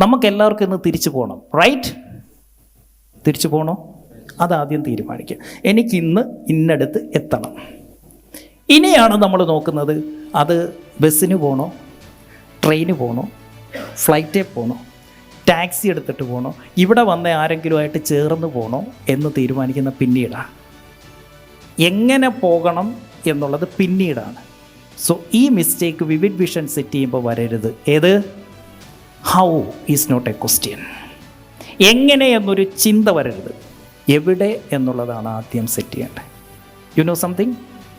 നമുക്ക് എല്ലാവർക്കും ഇന്ന് തിരിച്ചു പോകണം റൈറ്റ് തിരിച്ചു പോകണോ അതാദ്യം തീരുമാനിക്കുക. എനിക്കിന്ന് ഇന്നടുത്ത് എത്തണം. ഇനിയാണ് നമ്മൾ നോക്കുന്നത് അത് ബസ്സിന് പോകണോ ട്രെയിന് പോകണോ ഫ്ലൈറ്റിൽ പോകണോ ടാക്സി എടുത്തിട്ട് പോകണോ ഇവിടെ വന്ന ആരെങ്കിലുമായിട്ട് ചേർന്ന് പോകണോ എന്ന് തീരുമാനിക്കുന്ന പിന്നീടാണ് എങ്ങനെ പോകണം എന്നുള്ളത് പിന്നീടാണ്. സോ ഈ മിസ്റ്റേക്ക് വിവിഡ് വിഷൻ സെറ്റ് ചെയ്യുമ്പോൾ വരരുത്. ഏത്? How is not a question എങ്ങനെ എന്നൊരു ചിന്ത വരരുത്. എവിടെ എന്നുള്ളതാണ് ആദ്യം സെറ്റ് ചെയ്യേണ്ടത്. You know something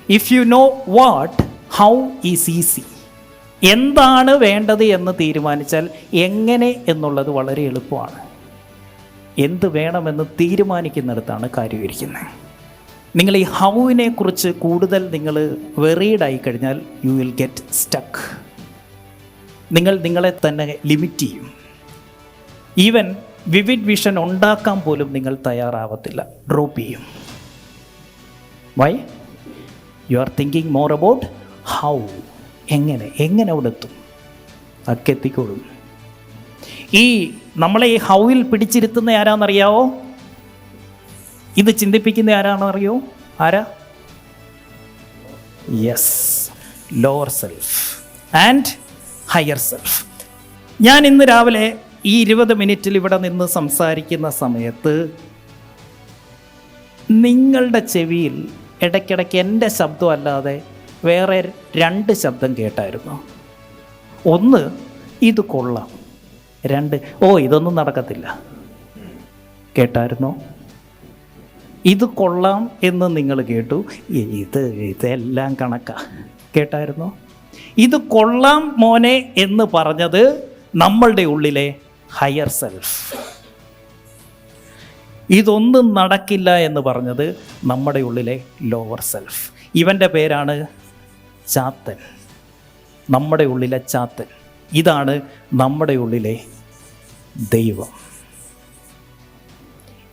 if you know what how is easy എന്താണ് വേണ്ടത് എന്ന് തീരുമാനിച്ചാൽ എങ്ങനെ എന്നുള്ളത് വളരെ എളുപ്പമാണ്. എന്ത് വേണമെന്ന് തീരുമാനിക്കുന്നിടത്താണ് കാര്യം ഇരിക്കുന്നത് നിങ്ങൾ ഈ ഹൗവിനെ കുറിച്ച് കൂടുതൽ നിങ്ങൾ വെറീഡായി കഴിഞ്ഞാൽ യു വിൽ ഗെറ്റ് സ്റ്റക്ക് നിങ്ങൾ നിങ്ങളെ തന്നെ ലിമിറ്റ് ചെയ്യും. ഈവൻ വിവിഡ് വിഷൻ ഉണ്ടാക്കാൻ പോലും നിങ്ങൾ തയ്യാറാവത്തില്ല. ഡ്രോപ്പ് ചെയ്യും. Why you are thinking more about how എങ്ങനെ? എങ്ങനെ അവിടെ എത്തും അതൊക്കെ എത്തിക്കോളും. ഈ നമ്മളെ ഈ ഹൗവിൽ പിടിച്ചിരുത്തുന്ന ആരാന്നറിയാവോ? ഇത് ചിന്തിപ്പിക്കുന്ന ആരാണെന്നറിയോ ആരാ? Yes lower self and higher self ഞാൻ ഇന്ന് രാവിലെ ഈ ഇരുപത് മിനിറ്റിൽ ഇവിടെ നിന്ന് സംസാരിക്കുന്ന സമയത്ത് നിങ്ങളുടെ ചെവിയിൽ ഇടയ്ക്കിടയ്ക്ക് എന്റെ ശബ്ദമല്ലാതെ വേറെ രണ്ട് ശബ്ദം കേട്ടായിരുന്നു? ഒന്ന് ഇത് കൊള്ളാം. രണ്ട് ഓ ഇതൊന്നും നടക്കത്തില്ല. കേട്ടായിരുന്നോ? ഇത് കൊള്ളാം എന്ന് നിങ്ങൾ കേട്ടു. ഇത് ഇതെല്ലാം കണക്കാ. കേട്ടായിരുന്നോ? ഇത് കൊള്ളാം മോനെ എന്ന് പറഞ്ഞത് നമ്മളുടെ ഉള്ളിലെ ഹയർ സെൽഫ് ഇതൊന്നും നടക്കില്ല എന്ന് പറഞ്ഞത് നമ്മുടെ ഉള്ളിലെ ലോവർ സെൽഫ് ഇവന്റെ പേരാണ് ചാത്തൻ. നമ്മുടെ ഉള്ളിലെ ചാത്തൻ. ഇതാണ് നമ്മുടെ ഉള്ളിലെ ദൈവം.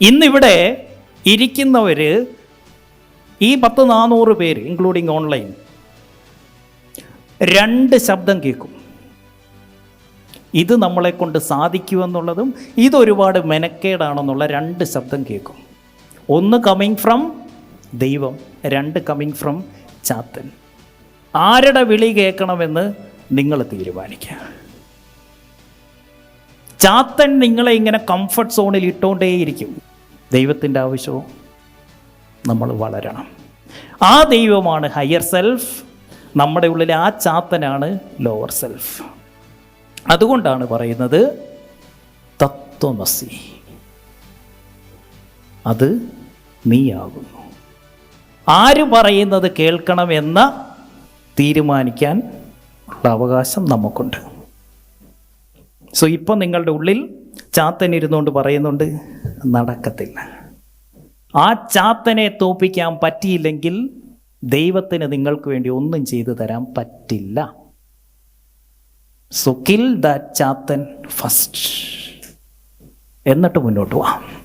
ഇന്നിവിടെ ഇരിക്കുന്നവർ ഈ പത്ത് നാനൂറ് പേര് ഇൻക്ലൂഡിങ് ഓൺലൈൻ രണ്ട് ശബ്ദം കേൾക്കും. ഇത് നമ്മളെ കൊണ്ട് സാധിക്കുമെന്നുള്ളതും ഇതൊരുപാട് മെനക്കേടാണെന്നുള്ള രണ്ട് ശബ്ദം കേൾക്കും. ഒന്ന് കമ്മിങ് ഫ്രം ദൈവം രണ്ട് കമ്മിങ് ഫ്രം ചാത്തൻ. ആരുടെ വിളി കേൾക്കണമെന്ന് നിങ്ങൾ തീരുമാനിക്കുക. ചാത്തൻ നിങ്ങളെ ഇങ്ങനെ കംഫർട്ട് സോണിൽ ഇട്ടുകൊണ്ടേയിരിക്കും ദൈവത്തിന്റെ ആവശ്യവും നമ്മൾ വളരണം. ആ ദൈവമാണ് ഹയർ സെൽഫ് നമ്മുടെ ഉള്ളിലെ ആ ചാത്തനാണ് ലോവർ സെൽഫ് അതുകൊണ്ടാണ് പറയുന്നത് തത്വമസി. അത് നീയാകുന്നു. ആര് പറയുന്നത് കേൾക്കണമെന്ന് തീരുമാനിക്കാൻ ഉള്ള അവകാശം നമുക്കുണ്ട്. സോ ഇപ്പം നിങ്ങളുടെ ഉള്ളിൽ ചാത്തൻ ഇരുന്നുകൊണ്ട് പറയുന്നുണ്ട് നടക്കത്തില്ല. ആ ചാത്തനെ തോപ്പിക്കാൻ പറ്റിയില്ലെങ്കിൽ ദൈവത്തിന് നിങ്ങൾക്ക് വേണ്ടി ഒന്നും ചെയ്തു തരാൻ പറ്റില്ല. So kill the Chathan first എന്നിട്ട് മുന്നോട്ട് പോവാം.